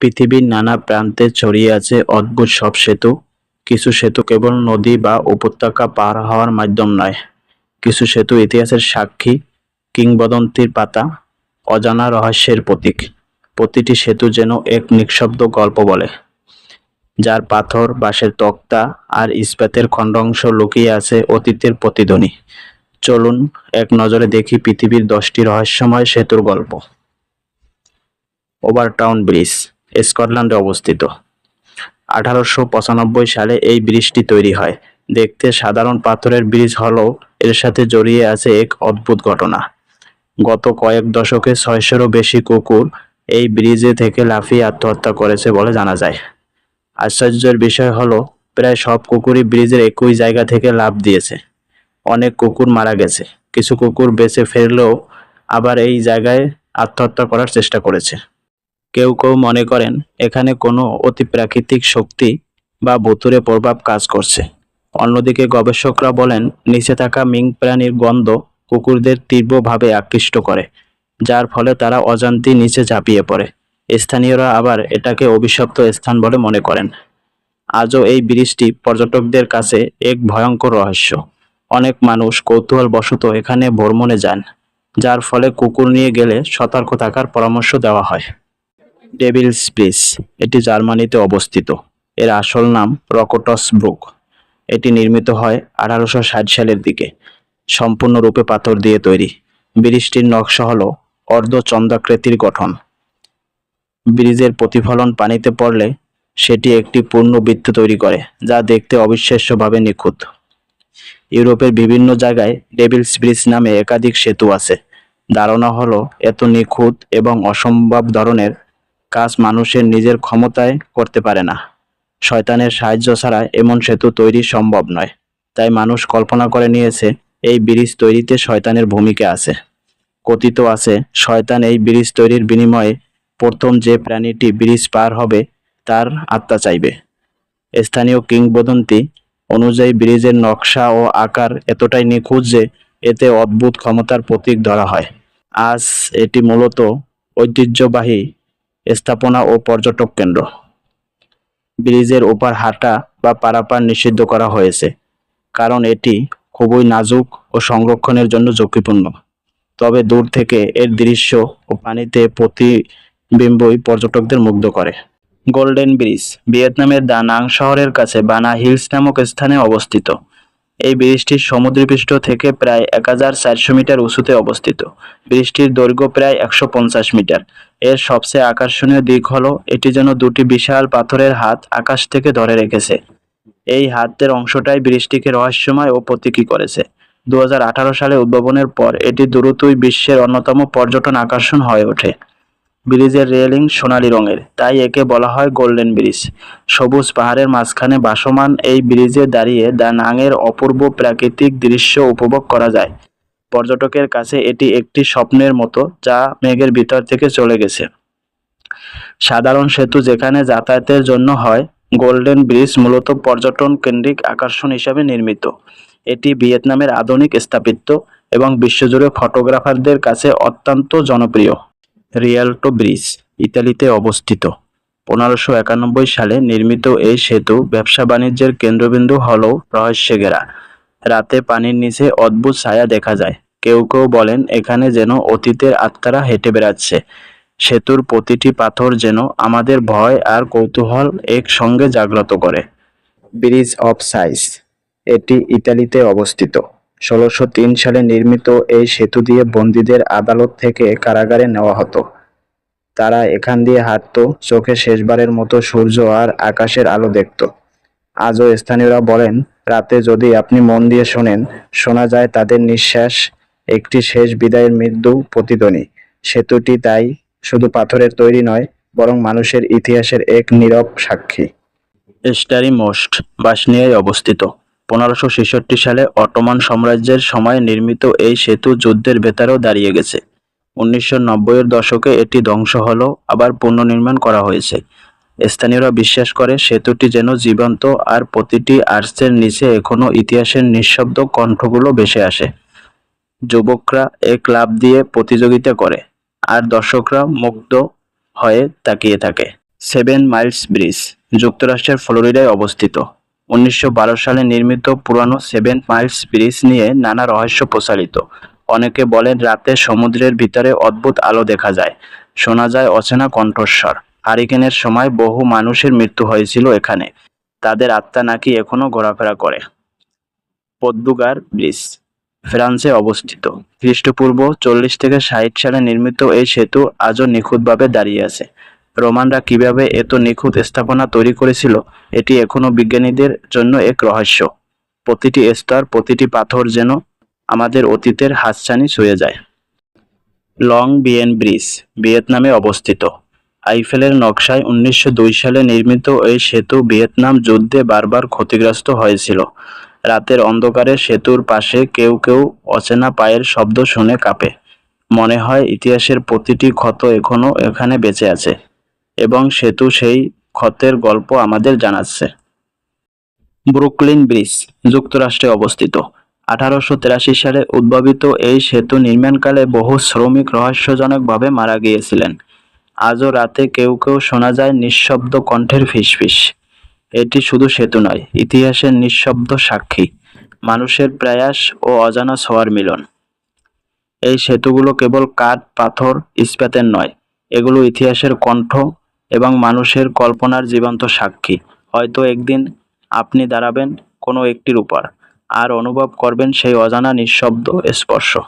পৃথিবীর নানা প্রান্তে ছড়িয়ে আছে অদ্ভুত সব সেতু। কিছু সেতু কেবল নদী বা উপত্যকা পার হওয়ার মাধ্যম নয়। কিছু সেতু ইতিহাসের সাক্ষী কিংবদন্তির পাতা, অজানা রহস্যের প্রতীক। প্রতিটি সেতু যেন এক নিঃশব্দ গল্প বলে, যার পাথর, বাঁশের তক্তা আর ইস্পাতের খণ্ডাংশ লুকিয়ে আছে অতীতের প্রতিধ্বনি। চলুন এক নজরে দেখি পৃথিবীর দশটি রহস্যময় সেতুর গল্প। ওভারটাউন ব্রিজ। স্কটল্যান্ডে অবস্থিত। আঠারোশো পঁচানব্বই সালে এই ব্রিজটি তৈরি হয়। দেখতে সাধারণ পাথরের ব্রিজ হলেও এর সাথে জড়িয়ে আছে এক অদ্ভুত ঘটনা। গত কয়েক দশকে ছয়শোরও বেশি কুকুর এই ব্রিজে থেকে লাফিয়ে আত্মহত্যা করেছে বলে জানা যায়। আশ্চর্যের বিষয় হলো, প্রায় সব কুকুরই ব্রিজের একই জায়গা থেকে লাফ দিয়েছে। অনেক কুকুর মারা গেছে। কিছু কুকুর বেঁচে ফিরলেও আবার এই জায়গায় আত্মহত্যা করার চেষ্টা করেছে। কেউ কেউ মনে করেন, এখানে কোনো অতিপ্রাকৃতিক শক্তি বা ভুতুরে প্রভাব কাজ করছে। অন্যদিকে গবেষকরা বলেন, নিচে থাকা মিং প্রাণীর গন্ধ কুকুরদের তীব্রভাবে আকৃষ্ট করে, যার ফলে তারা অজান্তি নিচে ঝাঁপিয়ে পড়ে। স্থানীয়রা আবার এটাকে অভিশপ্ত স্থান বলে মনে করেন। আজও এই ব্রিজটি পর্যটকদের কাছে এক ভয়ঙ্কর রহস্য। অনেক মানুষ কৌতূহলবশত এখানে ভ্রমণে যান, যার ফলে কুকুর নিয়ে গেলে সতর্ক থাকার পরামর্শ দেওয়া হয়। ডেভিলস ব্রিজ এটি জার্মানিতে অবস্থিত। এর আসল নাম রকটস ব্রুক। এটি নির্মিত হয় আঠারোশো ষাট সালের দিকে। সম্পূর্ণরূপে পাথর দিয়ে তৈরি। ব্রিজটির নকশা হল অর্ধচন্দ্রাকৃতির গঠন। ব্রিজের প্রতিফলন পানিতে পড়লে সেটি একটি পূর্ণ বৃত্ত তৈরি করে, যা দেখতে অবিশ্বাস্যভাবে নিখুঁত। ইউরোপের বিভিন্ন জায়গায় ডেভিলস ব্রিজ নামে একাধিক সেতু আছে। ধারণা হলো, এত নিখুঁত এবং অসম্ভব ধরনের কাজ মানুষের নিজের ক্ষমতায় করতে পারে না। শয়তানের সাহায্য ছাড়া এমন সেতু তৈরি সম্ভব নয়। তাই মানুষ কল্পনা করে নিয়েছে, এই ব্রিজ তৈরিতে শয়তানের ভূমিকা আছে। কথিত আছে, শয়তান এই ব্রিজ তৈরির বিনিময়ে প্রথম যে প্রাণীটি ব্রিজ পার হবে, তার আত্মা চাইবে। স্থানীয় কিংবদন্তি অনুযায়ী ব্রিজের নকশা ও আকার এতটাই নিখুঁত যে এতে অদ্ভুত ক্ষমতার প্রতীক ধরা হয়। আজ এটি মূলত ঐতিহ্যবাহী স্থাপনা ও পর্যটক কেন্দ্র। ব্রিজের ওপার হাঁটা বা পারাপার নিষিদ্ধ করা হয়েছে, কারণ এটি খুবই নাজুক ও সংরক্ষণের জন্য ঝুঁকিপূর্ণ। তবে দূর থেকে এর দৃশ্য ও পানিতে প্রতিবিম্বই পর্যটকদের মুগ্ধ করে। গোল্ডেন ব্রিজ, ভিয়েতনামের দা নাং শহরের কাছে বানা হিলস নামক স্থানে অবস্থিত। এই ব্রিজটি সমুদ্রপৃষ্ঠ থেকে প্রায় এক হাজার চারশো মিটার উঁচুতে অবস্থিত। ব্রিজটির দৈর্ঘ্য প্রায় একশো পঞ্চাশ মিটার। এর সবচেয়ে আকর্ষণীয় দিক হলো, এটি যেন দুটি বিশাল পাথরের হাত আকাশ থেকে ধরে রেখেছে। এই হাতের অংশটাই ব্রিজটিকে রহস্যময় ও প্রতীকী করেছে। দু হাজার আঠারো সালে উদ্ভাবনের পর এটি দ্রুতই বিশ্বের অন্যতম পর্যটন আকর্ষণ হয়ে ওঠে। ব্রিজের রেলিং সোনালী রঙের, তাই একে বলা হয় গোল্ডেন ব্রিজ। সবুজ পাহাড়ের মাঝখানে বাসমান এই ব্রিজে দাঁড়িয়ে দা নাঙের অপূর্ব প্রাকৃতিক দৃশ্য উপভোগ করা যায়। পর্যটকের কাছে এটি একটি স্বপ্নের মতো, যা মেঘের ভিতর থেকে চলে গেছে। সাধারণ সেতু যেখানে যাতায়াতের জন্য হয়, গোল্ডেন ব্রিজ মূলত পর্যটন কেন্দ্রিক আকর্ষণ হিসাবে নির্মিত। এটি ভিয়েতনামের আধুনিক স্থাপত্য এবং বিশ্বজুড়ে ফটোগ্রাফারদের কাছে অত্যন্ত জনপ্রিয়। রিয়াল্টো ব্রিজ, ইতালিতে অবস্থিত। পনেরোশো একানব্বই সালে নির্মিত এই সেতু ব্যবসা বাণিজ্যের কেন্দ্রবিন্দু হলেও রহস্যে ঘেরা। রাতে পানির নিচে অদ্ভুত ছায়া দেখা যায়। কেউ কেউ বলেন, এখানে যেন অতীতের আত্মারা হেঁটে বেড়াচ্ছে। সেতুর প্রতিটি পাথর যেন আমাদের ভয় আর কৌতূহল একসঙ্গে জাগ্রত করে। ব্রিজ অফ সাইজ এটি ইতালিতে অবস্থিত। ষোলোশো সালে নির্মিত এই সেতু দিয়ে বন্দীদের আদালত থেকে কারাগারে নেওয়া হতো। তারা এখান দিয়ে হাঁটতো, চোখে শেষবারের মতো সূর্য আর আকাশের আলো দেখত। আজও স্থানীয়রা বলেন, রাতে যদি আপনি মন দিয়ে শোনেন, শোনা যায় তাদের নিঃশ্বাস, একটি শেষ বিদায়ের মৃদু প্রতিধ্বনি। সেতুটি তাই শুধু পাথরের তৈরি নয়, বরং মানুষের ইতিহাসের এক নীরব সাক্ষী। স্টারি মোস্ট বাসনিয়ায় অবস্থিত। পনেরোশো ছেষট্টি সালে অটোমান সাম্রাজ্যের সময় নির্মিত এই সেতু যুদ্ধের ভেতরেও দাঁড়িয়ে গেছে। উনিশশো নব্বইয়ের দশকে এটি ধ্বংস হলো, আবার পুনর্নির্মাণ করা হয়েছে। স্থানীয়রা বিশ্বাস করে সেতুটি যেন জীবন্ত আর প্রতিটি আর্চের নিচে এখনও ইতিহাসের নিঃশব্দ কণ্ঠগুলো ভেসে আসে। যুবকরা এ ক্লাব দিয়ে প্রতিযোগিতা করে, আর দর্শকরা মুগ্ধ হয়ে তাকিয়ে থাকে। সেভেন মাইলস ব্রিজ যুক্তরাষ্ট্রের ফ্লোরিডায় অবস্থিত। উনিশশো বারো সালে নির্মিত পুরানো সেভেন মাইলস ব্রিজ নিয়ে নানা রহস্য প্রচারিত। অনেকে বলেন রাতে সমুদ্রের ভিতরে অদ্ভুত আলো দেখা যায়। শোনা যায় অচেনা কণ্ঠস্বর। হারিকেনের সময় বহু মানুষের মৃত্যু হয়েছিল এখানে। তাদের আত্মা নাকি এখনও ঘোরাফেরা করে। পদ্মুগার ব্রিজ, ফ্রান্সে অবস্থিত। খ্রিস্টপূর্ব চল্লিশ থেকে ষাট সালে নির্মিত এই সেতু আজও নিখুঁতভাবে দাঁড়িয়ে আছে। রোমানরা কীভাবে এত নিখুঁত স্থাপনা তৈরি করেছিল, এটি এখনও বিজ্ঞানীদের জন্য এক রহস্য। প্রতিটি স্তর, প্রতিটি পাথর যেন আমাদের অতীতের হাতছানি ছুঁয়ে যায়। লং বিয়েন ব্রিজ, ভিয়েতনামে অবস্থিত। আইফেলের নকশায় উনিশশো দুই সালে নির্মিত এই সেতু ভিয়েতনাম যুদ্ধে বারবার ক্ষতিগ্রস্ত হয়েছিল। রাতের অন্ধকারে সেতুর পাশে কেউ কেউ অচেনা পায়ের শব্দ শুনে কাঁপে। মনে হয় ইতিহাসের প্রতিটি ক্ষত এখনও এখানে বেঁচে আছে। এবং সেতু সেই ক্ষতের গল্প আমাদের জানাচ্ছে। ব্রুকলিন ব্রিজ, যুক্তরাষ্ট্রে অবস্থিত। আঠারোশো তেরাশি সালে উদ্ভাবিত এই সেতু নির্মাণকালে বহু শ্রমিক রহস্যজনকভাবে মারা গিয়েছিলেন। আজও রাতে কেউ কেউ শোনা যায় নিঃশব্দ কণ্ঠের ফিসফিস। এটি শুধু সেতু নয়, ইতিহাসের নিঃশব্দ সাক্ষী। মানুষের প্রয়াস ও অজানা ছোঁয়ার মিলন। এই সেতুগুলো কেবল কাঠ, পাথর, ইস্পাতের নয়, এগুলো ইতিহাসের কণ্ঠ এবং মানুষের কল্পনার জীবন্ত সাক্ষী। হয়তো একদিন আপনি দাঁড়াবেন কোনো একটির উপর, আর অনুভব করবেন সেই অজানা নিঃশব্দ স্পর্শ।